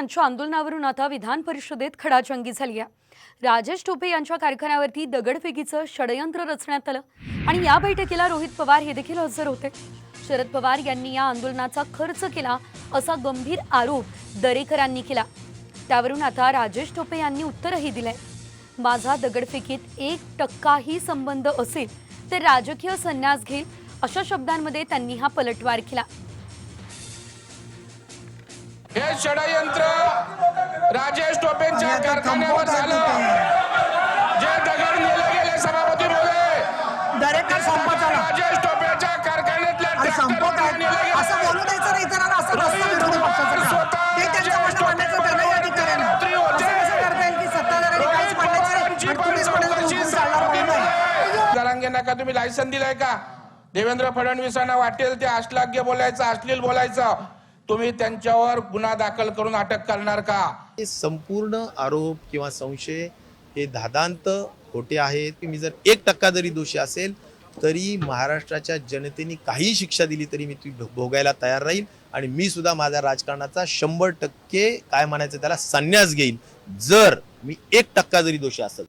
यांच्या आंदोलनावरून आता विधान परिषदेत खडाजंगी झाली आहे राजेश टोपे यांच्या कारखान्यावरती दगडफेकीचं षडयंत्र रचण्यात आलं आणि या बैठकीला रोहित पवार हे देखील हजर होते. शरद पवार यांनी या आंदोलनाचा खर्च केला असा गंभीर आरोप दरेकरांनी केला. त्यावरून आता राजेश टोपे यांनी उत्तरही दिलंय. माझा दगडफेकीत एक टक्काही संबंध असेल तर राजकीय संन्यास घेईल अशा शब्दांमध्ये त्यांनी हा पलटवार केला. हे षडयंत्र राजेश टोपेंच्या कारखान्यावर झालं. जे दगड नेले गेले सभापती महोदय. राजेश टोपेच्या कारखान्यातल्या अरे संपत ट्रॅक्टरवर नेले आहे. गेले. असं बोलू द्यायचं नाही इतरांना असं नसतं विरोधी पक्षाचं ते त्यांचं म्हणणं मांडायचं त्यांनाही अधिकार आहे ना असं कसं करता येईल की तुम्ही लायसन दिलंय का? देवेंद्र फडणवीसांना वाटेल ते अश्लाघ्य बोलायचं अश्लील बोलायचं. तुम्ही त्यांच्यावर गुन्हा दाखल करून अटक करणार का? हे संपूर्ण आरोप किंवा संशय हे धादांत खोटे आहेत. की मी जर एक टक्का जरी दोषी असेल तरी महाराष्ट्राच्या जनतेने काही शिक्षा दिली तरी मी ती भोगायला तयार राहील. आणि मी सुद्धा माझ्या राजकारणाचा शंभर टक्के काय म्हणायचं त्याला संन्यास घेईल. जर मी एक टक्का जरी दोषी असेल